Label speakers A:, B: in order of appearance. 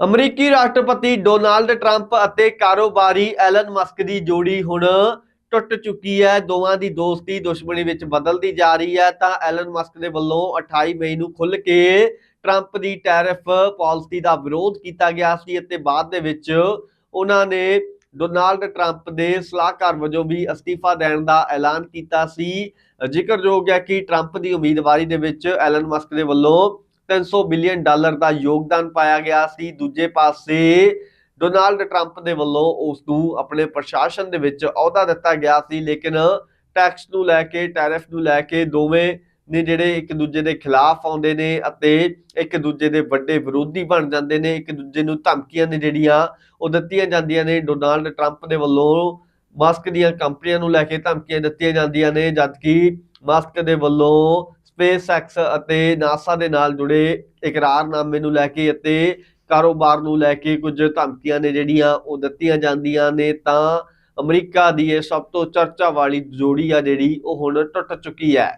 A: ਅਮਰੀਕੀ ਰਾਸ਼ਟਰਪਤੀ Donald Trump ਅਤੇ ਕਾਰੋਬਾਰੀ ਐਲਨ ਮਸਕ ਦੀ ਜੋੜੀ ਹੁਣ ਟੁੱਟ ਚੁੱਕੀ ਹੈ। ਦੋਵਾਂ ਦੀ ਦੋਸਤੀ ਦੁਸ਼ਮਣੀ ਵਿੱਚ ਬਦਲਦੀ ਜਾ ਰਹੀ ਹੈ। ਤਾਂ ਐਲਨ ਮਸਕ ਦੇ ਵੱਲੋਂ 28 ਮਈ ਨੂੰ ਖੁੱਲ੍ਹ ਕੇ ਟਰੰਪ ਦੀ ਟੈਰਿਫ ਪਾਲਿਸੀ ਦਾ ਵਿਰੋਧ ਕੀਤਾ ਗਿਆ ਸੀ ਅਤੇ ਬਾਅਦ ਦੇ ਵਿੱਚ ਉਹਨਾਂ ਨੇ ਡੋਨਾਲਡ ਟਰੰਪ ਦੇ ਸਲਾਹਕਾਰ ਵਜੋਂ ਵੀ ਅਸਤੀਫਾ ਦੇਣ ਦਾ ਐਲਾਨ ਕੀਤਾ ਸੀ। ਜ਼ਿਕਰਯੋਗ ਹੈ ਕਿ ਟਰੰਪ ਦੀ ਉਮੀਦਵਾਰੀ ਦੇ ਵਿੱਚ ਐਲਨ ਮਸਕ ਦੇ ਵੱਲੋਂ 300 ਬਿਲੀਅਨ ਡਾਲਰ ਦਾ ਯੋਗਦਾਨ ਪਾਇਆ ਗਿਆ ਸੀ। ਦੂਜੇ ਪਾਸੇ ਡੋਨਾਲਡ ਟਰੰਪ ਦੇ ਵੱਲੋਂ ਉਸ ਨੂੰ ਆਪਣੇ ਪ੍ਰਸ਼ਾਸਨ ਦੇ ਵਿੱਚ ਅਹੁਦਾ ਦਿੱਤਾ ਗਿਆ ਸੀ, ਲੇਕਿਨ ਟੈਕਸ ਨੂੰ ਲੈ ਕੇ, ਟੈਰਿਫ ਨੂੰ ਲੈ ਕੇ ਦੋਵੇਂ ਨੇ ਜਿਹੜੇ ਇੱਕ ਦੂਜੇ ਦੇ ਖਿਲਾਫ ਆਉਂਦੇ ਨੇ ਅਤੇ ਇੱਕ ਦੂਜੇ ਦੇ ਵੱਡੇ ਵਿਰੋਧੀ ਬਣ ਜਾਂਦੇ ਨੇ, ਇੱਕ ਦੂਜੇ ਨੂੰ ਧਮਕੀਆਂ ਨੇ ਜਿਹੜੀਆਂ ਉਹ ਦਿੱਤੀਆਂ ਜਾਂਦੀਆਂ ਨੇ। ਡੋਨਾਲਡ ਟਰੰਪ ਦੇ ਵੱਲੋਂ ਮਸਕ ਦੀਆਂ ਕੰਪਨੀਆਂ ਨੂੰ ਲੈ ਕੇ ਧਮਕੀਆਂ ਦਿੱਤੀਆਂ ਜਾਂਦੀਆਂ ਨੇ, ਜਦਕਿ ਮਾਸਕ ਦੇ ਵੱਲੋਂ ਸਪੇਸ ਐਕਸ ਅਤੇ ਨਾਸਾ ਦੇ ਨਾਲ ਜੁੜੇ ਇਕਰਾਰਨਾਮੇ ਨੂੰ ਲੈ ਕੇ ਅਤੇ ਕਾਰੋਬਾਰ ਨੂੰ ਲੈ ਕੇ ਕੁਝ ਧਮਕੀਆਂ ਨੇ ਜਿਹੜੀਆਂ ਉਹ ਦਿੱਤੀਆਂ ਜਾਂਦੀਆਂ ਨੇ, ਤਾਂ ਅਮਰੀਕਾ ਦੀ ਇਹ ਸਭ ਤੋਂ ਚਰਚਾ ਵਾਲੀ ਜੋੜੀ ਆ ਜਿਹੜੀ ਉਹ ਹੁਣ ਟੁੱਟ ਚੁੱਕੀ ਹੈ।